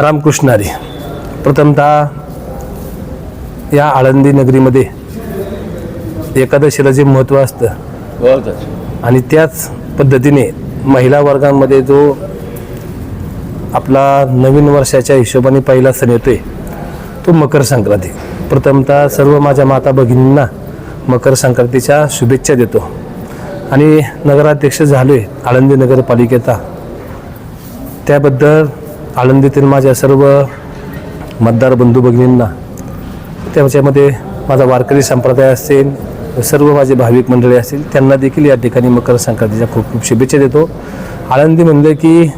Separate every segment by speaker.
Speaker 1: रामकृष्ण हरी प्रथमतः या आळंदी नगरीमध्ये एकादशीला जे महत्त्व असतं आणि त्याच पद्धतीने महिला वर्गामध्ये जो आपला नवीन वर्षाच्या हिशोबाने पहिला सण येतोय तो मकर संक्रांती. प्रथमतः सर्व माझ्या माता भगिनींना मकर संक्रांतीच्या शुभेच्छा देतो. आणि नगराध्यक्ष झालोय आळंदी नगरपालिकेचा. त्याबद्दल आळंदीतील माझ्या सर्व मतदार बंधू भगिनींना त्याच्यामध्ये माझा वारकरी संप्रदाय असेल सर्व माझे भाविक मंडळी असतील त्यांना देखील या ठिकाणी मकर संक्रांतीच्या खूप खूप शुभेच्छा देतो. आळंदी म्हणलं की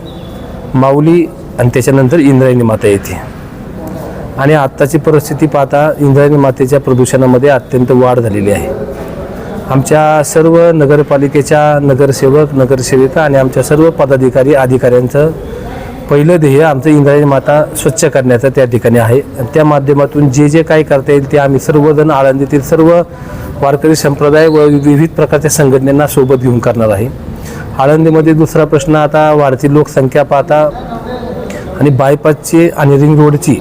Speaker 1: माऊली आणि त्याच्यानंतर इंद्रायणी माता येते. आणि आत्ताची परिस्थिती पाहता इंद्रायणी मातेच्या प्रदूषणामध्ये अत्यंत वाढ झालेली आहे. आमच्या सर्व नगरपालिकेच्या नगरसेवक नगरसेविका आणि आमच्या सर्व पदाधिकारी अधिकाऱ्यांचं पहिलं ध्येय आमचं इंद्रायणी माता स्वच्छ करण्याचं त्या ठिकाणी आहे. त्या माध्यमातून जे जे काही करता येईल ते आम्ही सर्वजण आळंदीतील सर्व वारकरी संप्रदाय व विविध प्रकारच्या संघटनांना सोबत घेऊन करणार आहे. आळंदीमध्ये दुसरा प्रश्न आता वाढती लोकसंख्या पाहता आणि बायपासची आणि रिंग रोडची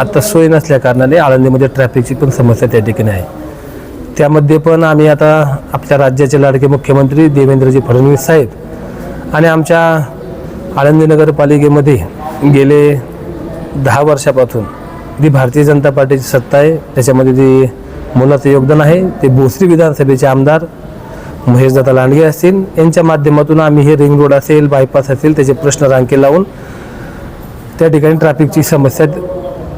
Speaker 1: आता सोय नसल्या कारणाने आळंदीमध्ये ट्रॅफिकची पण समस्या त्या ठिकाणी आहे. त्यामध्ये पण आम्ही आता आपल्या राज्याचे लाडके मुख्यमंत्री देवेंद्रजी फडणवीस साहेब आणि आमच्या आळंदी नगरपालिकेमध्ये गेले दहा वर्षापासून जी भारतीय जनता पार्टीची सत्ता आहे त्याच्यामध्ये जी मुलाचं योगदान आहे ते भोसरी विधानसभेचे आमदार महेशदादा लांडगे असतील. यांच्या माध्यमातून आम्ही हे रिंग रोड असेल बायपास असेल त्याचे प्रश्न रांके लावून त्या ठिकाणी ट्रॅफिकची समस्या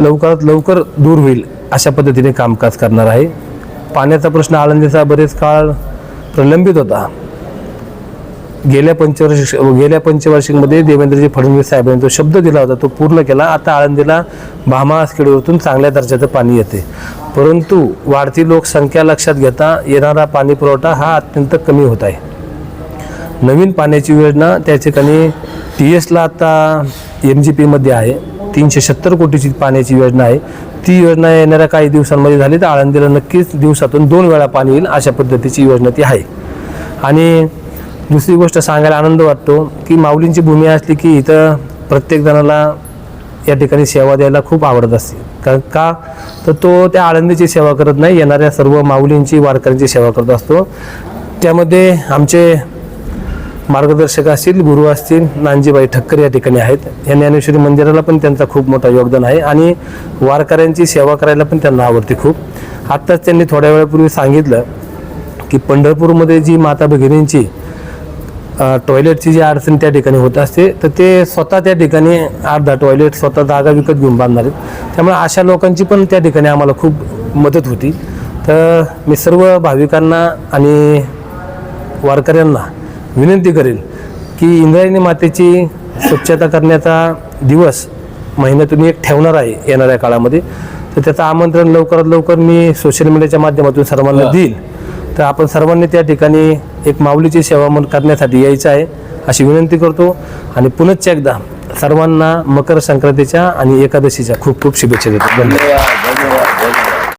Speaker 1: लवकरात लवकर दूर होईल अशा पद्धतीने कामकाज करणार आहे. पाण्याचा प्रश्न आळंदीचा बरेच काळ प्रलंबित होता. गेल्या पंचवर्ष गेल्या पंचवार्षिकमध्ये देवेंद्रजी फडणवीस साहेबांनी जो शब्द दिला होता तो पूर्ण केला. आता आळंदीला भामा खेडूतून चांगल्या दर्जाचं पाणी येते. परंतु वाढती लोकसंख्या लक्षात घेता येणारा पाणी पुरवठा हा अत्यंत कमी होत आहे. नवीन पाण्याची योजना त्या ठिकाणी टी एसला आता एम जी पीमध्ये आहे. तीनशे सत्तर कोटीची पाण्याची योजना आहे. ती योजना येणाऱ्या काही दिवसांमध्ये झाली तर आळंदीला नक्कीच दिवसातून दोन वेळा पाणी येईल अशा पद्धतीची योजना ती आहे. आणि दुसरी गोष्ट सांगायला आनंद वाटतो की माऊलींची भूमी असली की इथं प्रत्येक जणाला या ठिकाणी सेवा द्यायला खूप आवडत असते. कारण का? तर तो त्या आळंदीची सेवा करत नाही येणाऱ्या सर्व माऊलींची वारकऱ्यांची सेवा करत असतो. त्यामध्ये आमचे मार्गदर्शक असतील गुरु असतील नानजीबाई ठक्कर या ठिकाणी आहेत. या ज्ञानेश्वरी मंदिराला पण त्यांचा खूप मोठा योगदान आहे आणि वारकऱ्यांची सेवा करायला पण त्यांना आवडते खूप. आत्ताच त्यांनी थोड्या वेळापूर्वी सांगितलं की पंढरपूरमध्ये जी माता भगिनींची टॉयलेटची जी अडचण त्या ठिकाणी होत असते तर ते स्वतः त्या ठिकाणी अर्धा टॉयलेट स्वतः जागा विकत घेऊन बांधणार आहेत. त्यामुळे अशा लोकांची पण त्या ठिकाणी आम्हाला खूप मदत होती. तर मी सर्व भाविकांना आणि वारकऱ्यांना विनंती करेल की इंद्रायणी मातेची स्वच्छता करण्याचा दिवस महिन्यातून एक ठेवणार आहे येणाऱ्या काळामध्ये. तर त्याचं आमंत्रण लवकरात लवकर मी सोशल मीडियाच्या माध्यमातून सर्वांना देईल तर आपण सर्वांनी त्या ठिकाणी एक माऊलीची सेवा मन करण्यासाठी यायचं आहे अशी विनंती करतो. आणि पुनश्च एकदा सर्वांना मकर संक्रांतीच्या आणि एकादशीच्या खूप खूप शुभेच्छा देतो. धन्यवाद.